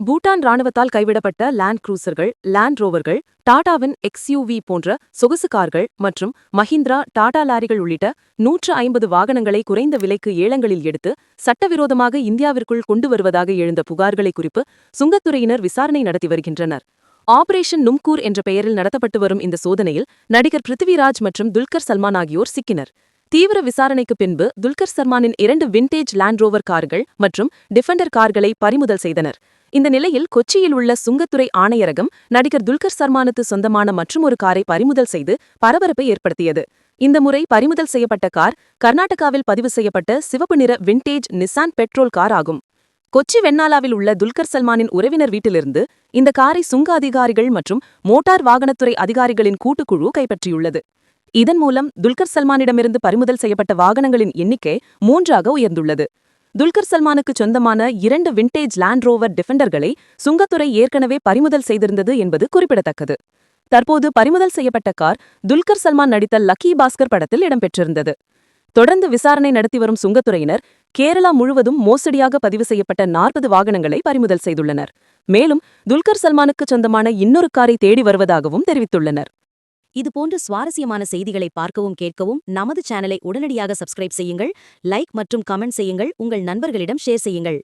பூட்டான் ராணுவத்தால் கைவிடப்பட்ட லேண்ட் குரூசர்கள் லேண்ட் ரோவர்கள் டாடாவின் எக்ஸ்யூவி போன்ற சொகுசு கார்கள் மற்றும் மஹிந்திரா டாடா லாரிகள் உள்ளிட்ட நூற்று ஐம்பது வாகனங்களை குறைந்த விலைக்கு ஏலங்களில் எடுத்து சட்டவிரோதமாக இந்தியாவிற்குள் கொண்டு வருவதாக எழுந்த புகார்களை குறிப்பு சுங்கத்துறையினர் விசாரணை நடத்தி வருகின்றனர். ஆபரேஷன் நும்கூர் என்ற பெயரில் நடத்தப்பட்டு வரும் இந்த சோதனையில் நடிகர் பிருத்திவிராஜ் மற்றும் துல்கர் சல்மான் ஆகியோர் சிக்கினர். தீவிர விசாரணைக்கு பின்பு துல்கர் சர்மானின் இரண்டு விண்டேஜ் லேண்ட்ரோவர் கார்கள் மற்றும் டிஃபெண்டர் கார்களை பறிமுதல் செய்தனர். இந்த நிலையில் கொச்சியில் உள்ள சுங்கத்துறை ஆணையரகம் நடிகர் துல்கர் சர்மானுக்கு சொந்தமான மற்றுமொரு காரை பறிமுதல் செய்து பரபரப்பை ஏற்படுத்தியது. இந்த முறை பறிமுதல் செய்யப்பட்ட கார் கர்நாடகாவில் பதிவு செய்யப்பட்ட சிவப்பு நிற விண்டேஜ் நிசான் பெட்ரோல் கார் ஆகும். கொச்சி வெண்ணாலாவில் உள்ள துல்கர் சல்மானின் உறவினர் வீட்டிலிருந்து இந்த காரை சுங்க அதிகாரிகள் மற்றும் மோட்டார் வாகனத்துறை அதிகாரிகளின் கூட்டுக்குழு கைப்பற்றியுள்ளது. இதன் மூலம் துல்கர் சல்மானிடமிருந்து பறிமுதல் செய்யப்பட்ட வாகனங்களின் எண்ணிக்கை மூன்றாக உயர்ந்துள்ளது. துல்கர் சல்மானுக்கு சொந்தமான இரண்டு விண்டேஜ் லேண்ட் ரோவர் டிஃபெண்டர்களை சுங்கத்துறை ஏற்கனவே பறிமுதல் செய்திருந்தது என்பது குறிப்பிடத்தக்கது. தற்போது பறிமுதல் செய்யப்பட்ட கார் துல்கர் சல்மான் நடித்த லக்கி பாஸ்கர் படத்தில் இடம்பெற்றிருந்தது. தொடர்ந்து விசாரணை நடத்தி வரும் சுங்கத்துறையினர் கேரளா முழுவதும் மோசடியாக பதிவு செய்யப்பட்ட நாற்பது வாகனங்களை பறிமுதல் செய்துள்ளனர். மேலும் துல்கர் சல்மானுக்கு சொந்தமான இன்னொரு காரை தேடி வருவதாகவும் தெரிவித்துள்ளனர். இதுபோன்ற சுவாரஸ்யமான செய்திகளை பார்க்கவும் கேட்கவும் நமது சேனலை உடனடியாக சப்ஸ்கிரைப் செய்யுங்கள் லைக் மற்றும் கமெண்ட் செய்யுங்கள் உங்கள் நண்பர்களிடம் ஷேர் செய்யுங்கள்.